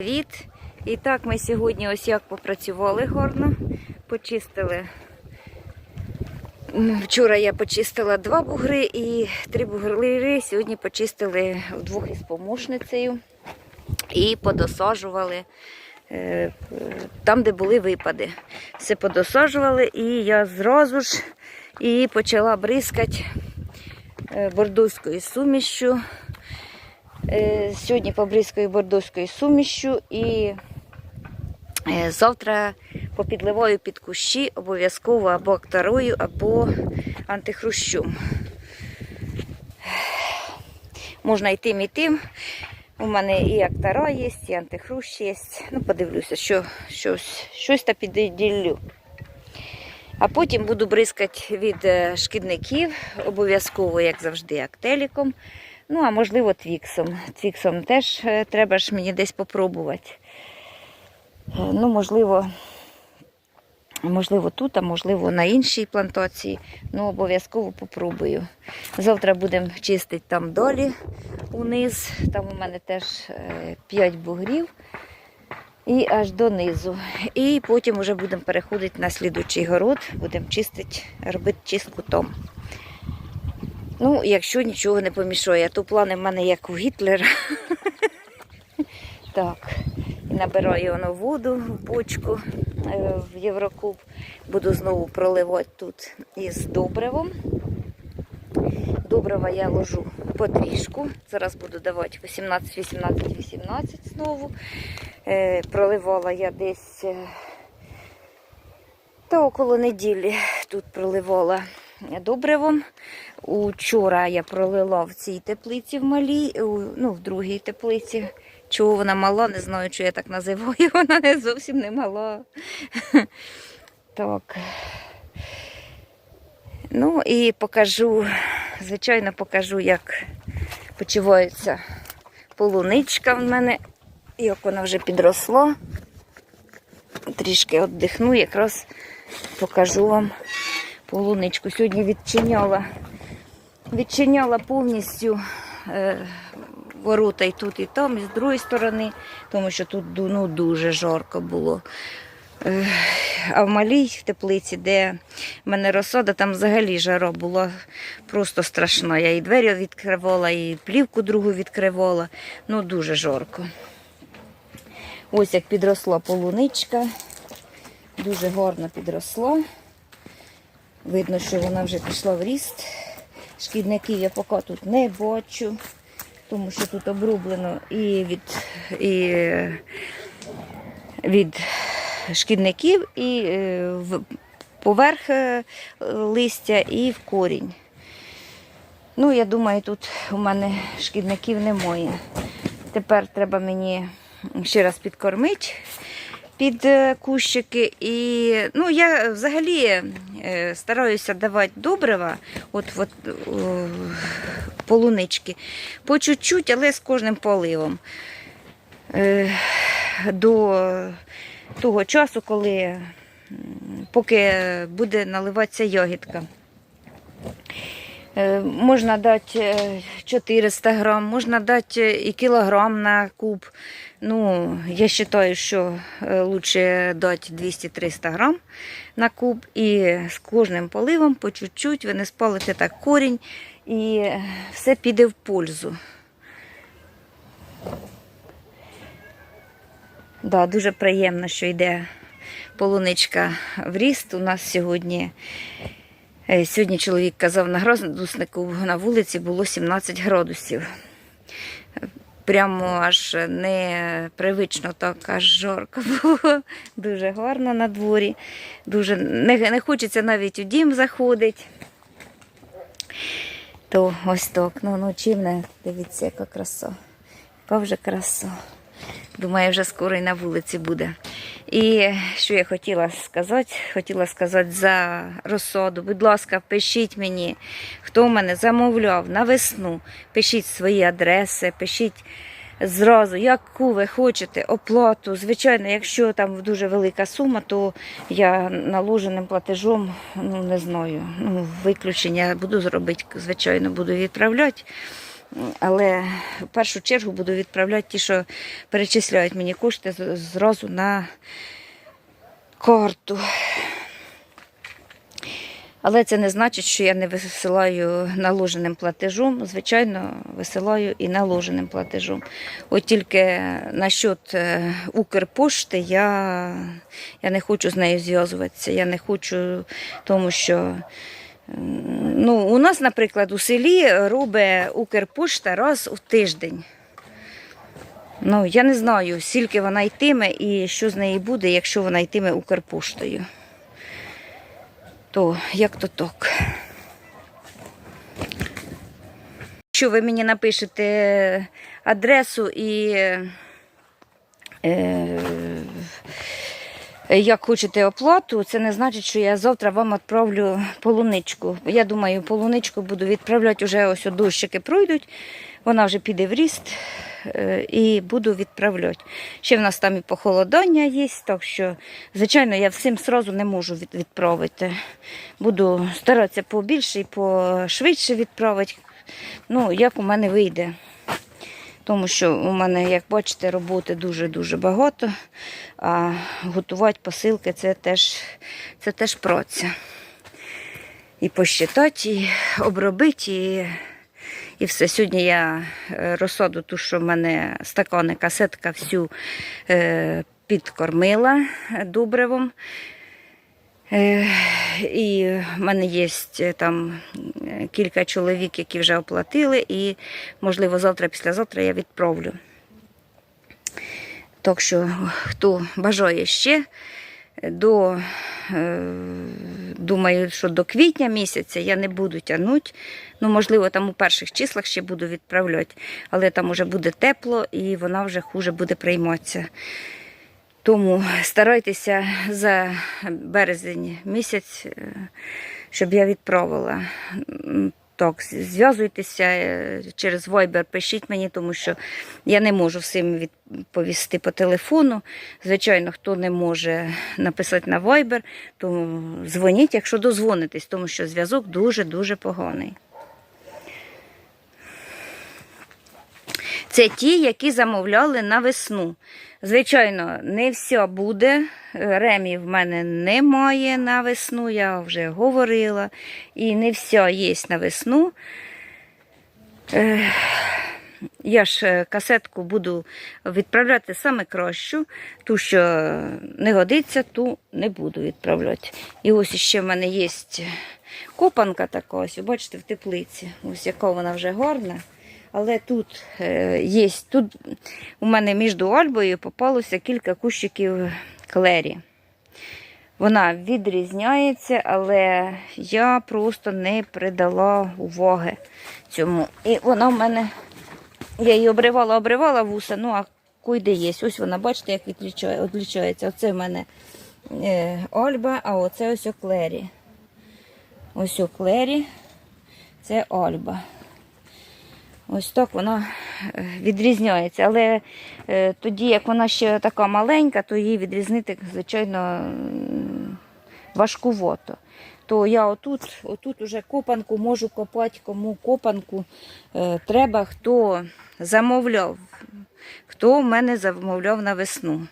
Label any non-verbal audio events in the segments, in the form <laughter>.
Привіт! І так, ми сьогодні ось як попрацювали гарно, почистили. Вчора я почистила два бугри і три бугри сьогодні почистили вдвох із помощницею і подосаджували е, там, де були випади. Все подосаджували і я зразу ж і почала бризкати е, бордовською сумішю. Е, Сьогодні побризкаю бордовською сумішю і е, завтра попідливаю під кущі обов'язково або акторою, або антихрущом. Можна і тим, і тим. У мене і актора є, і антихрущ є. Ну, подивлюся, що, щось, щось та підділлю. А потім буду бризкати від е, шкідників, обов'язково, як завжди, актеліком. Ну, а можливо, твіксом. Твіксом теж е, треба ж мені десь попробувати. Е, Ну, можливо, можливо, тут, а можливо, на іншій плантації. Ну, обов'язково попробую. Завтра будемо чистити там долі униз. Там у мене теж 5 бугрів. І аж донизу. І потім вже будемо переходити на слідучий город, будемо чистити, робити чистку там. Ну, якщо нічого не помішає, то плани в мене як у Гітлера. <laughs> Так, і набираю воно воду в бочку е, в Єврокуб. Буду знову проливати тут із добривом. Добрива я ложу потрішку. Зараз буду давати 18, 18, 18 знову. Е, проливала я десь е, та около неділі тут проливала добривом. Учора я пролила в цій теплиці в малій, ну, в другій теплиці. Чого вона мала, не знаю, що я так називаю. <laughs> Вона не зовсім не мала. Так. Ну і покажу, звичайно, покажу, як почувається полуничка в мене, як вона вже підросла. Трішки віддихну, якраз покажу вам полуничку. Сьогодні відчиняла, відчиняла повністю е, ворота і тут, і там, і з другої сторони, тому що тут ну, дуже жарко було. Е, А в малій в теплиці, де в мене розсада, там взагалі жара була просто страшна. Я і двері відкривала, і плівку другу відкривала. Ну, дуже жарко. Ось як підросла полуничка. Дуже гарно підросла. Видно, що вона вже пішла в ріст. Шкідників я поки тут не бачу, тому що тут обрублено і від, і е, від шкідників, і е, в поверх е, листя, і в корінь. Ну, я думаю, тут у мене шкідників немає. Тепер треба мені ще раз підкормити під кущики. І ну, я взагалі стараюся давати добрива, от, от о, полунички, по чуть-чуть, але з кожним поливом. Е, До того часу, коли поки буде наливатися ягідка. Е, Можна дати е, 400 грам, можна дати і кілограм на куб. Ну, я вважаю, що е, лучше дати 200-300 грам на куб. І з кожним поливом по чуть-чуть ви не спалите так корінь і все піде в пользу. Да, дуже приємно, що йде полуничка в ріст. У нас сьогодні Е, Сьогодні чоловік казав на градуснику на вулиці було 17 градусів. Прямо аж непривично так аж жарко було. <laughs> Дуже гарно на дворі. Дуже не, не хочеться навіть у дім заходити. То ось так. Ну, ну чим дивіться, яка краса. Яка вже краса. Думаю, вже скоро і на вулиці буде. І що я хотіла сказати? Хотіла сказати за розсаду. Будь ласка, пишіть мені, хто в мене замовляв на весну. Пишіть свої адреси, пишіть зразу, яку ви хочете оплату. Звичайно, якщо там дуже велика сума, то я наложеним платежом, ну не знаю, ну, виключення буду зробити, звичайно, буду відправляти. Але в першу чергу буду відправляти ті, що перечисляють мені кошти зразу на карту. Але це не значить, що я не висилаю наложеним платежом. Звичайно, висилаю і наложеним платежом. От тільки насчет е, Укрпошти я, я не хочу з нею зв'язуватися. Я не хочу, тому що ну, у нас, наприклад, у селі робить Укрпошта раз у тиждень. Ну, я не знаю, скільки вона йтиме і що з неї буде, якщо вона йтиме Укрпоштою то як то так. Якщо ви мені напишете адресу і е, як хочете оплату, це не значить, що я завтра вам відправлю полуничку. Я думаю, полуничку буду відправляти вже ось дощики пройдуть, вона вже піде в ріст е, і буду відправляти. Ще в нас там і похолодання є, так що, звичайно, я всім сразу не можу відправити. Буду старатися побільше і пошвидше відправити. Ну, як у мене вийде. Тому що у мене, як бачите, роботи дуже-дуже багато, а готувати посилки це теж, це теж праця. І посчитати, і обробити, і, і все. Сьогодні я е, розсаду, ту, що в мене стакани, касетка всю е, підкормила добривом. Е, І в мене є там е, кілька чоловік, які вже оплатили, і, можливо, завтра, післязавтра я відправлю. Так що, хто бажає ще, до, е, думаю, що до квітня місяця я не буду тягнути. Ну, можливо, там у перших числах ще буду відправляти, але там вже буде тепло і вона вже хуже буде прийматися. Тому старайтеся за березень місяць, е, щоб я відправила. Так, зв'язуйтеся е, через Viber, пишіть мені, тому що я не можу всім відповісти по телефону. Звичайно, хто не може написати на Viber, то дзвоніть, якщо дозвонитесь, тому що зв'язок дуже-дуже поганий. Це ті, які замовляли на весну. Звичайно, не все буде. Ремів в мене немає на весну, я вже говорила. І не все є на весну. Е, Я ж е, касетку буду відправляти саме кращу, ту, що не годиться, ту не буду відправляти. І ось ще в мене є копанка така, ось, бачите, в теплиці. Ось яка вона вже гарна. Але тут е, є, тут у мене між Альбою попалося кілька кущиків клері. Вона відрізняється, але я просто не придала уваги цьому. І вона в мене, я її обривала, обривала вуса, ну а куди є. Ось вона, бачите, як відлічає, відлічається. Оце в мене е, Альба, а оце ось Клері. Ось у Клері, це Альба. Ось так вона е, відрізняється. Але е, тоді, як вона ще така маленька, то її відрізнити, звичайно, важкувато. То я отут, отут уже копанку можу копати, кому копанку е, треба, хто замовляв, хто в мене замовляв на весну.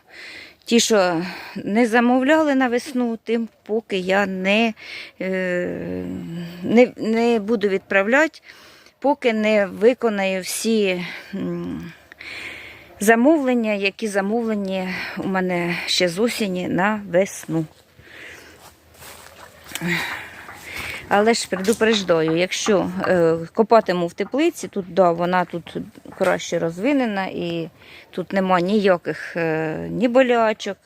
Ті, що не замовляли на весну, тим поки я не, не, не буду відправляти поки не виконаю всі замовлення, які замовлені у мене ще з осені на весну. Але ж предупреждаю, якщо е, копатиму в теплиці, тут да, вона тут краще розвинена і тут нема ніяких е, ні болячок.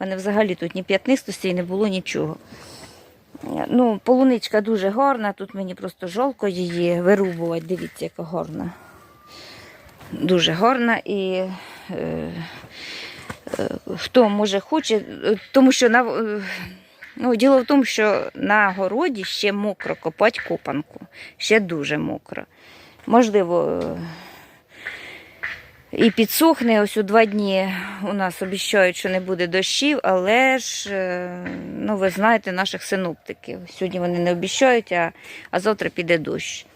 У мене взагалі тут ні п'ятнистості, і не було нічого. Ну, полуничка дуже гарна, тут мені просто жалко її вирубувати. Дивіться, яка гарна. Дуже гарна і е, е, хто може хоче, е, тому що на, е, ну, діло в тому, що на городі ще мокро копати копанку. Ще дуже мокро. Можливо, е, і підсохне ось у два дні у нас обіцяють, що не буде дощів, але ж, е, ну ви знаєте, наших синоптиків. Сьогодні вони не обіцяють, а, а завтра піде дощ.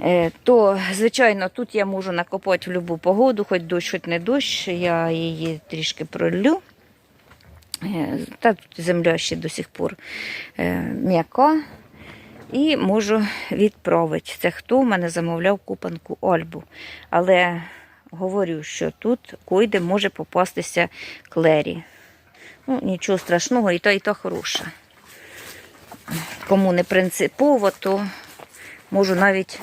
Е, То, звичайно, тут я можу накопати в будь-яку погоду, хоч дощ, хоч не дощ, я її трішки пролю. Е, Та тут земля ще до сих пор м'яка. І можу відправити. Це хто в мене замовляв купанку Альбу. Але говорю, що тут койде може попастися клері. Ну, нічого страшного, і та, і та хороша. Кому не принципово, то можу навіть,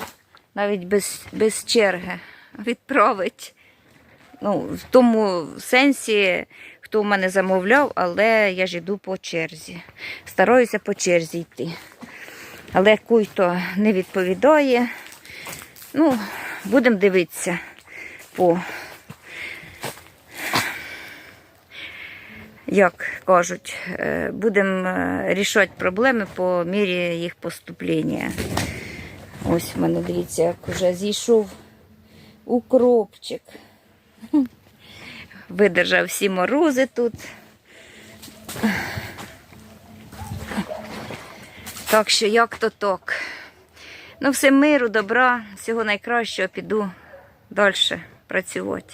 навіть без, без черги відправити. Ну, в тому сенсі, хто в мене замовляв, але я ж йду по черзі. Стараюся по черзі йти. Але куй-то не відповідає. Ну, будемо дивитися по, як кажуть, е, будемо е, рішати проблеми по мірі їх поступлення. Ось в мене, дивіться, як вже зійшов укропчик. <laughs> Видержав всі морози тут. Так що як то так. Ну, все миру, добра, всього найкращого піду далі працювати.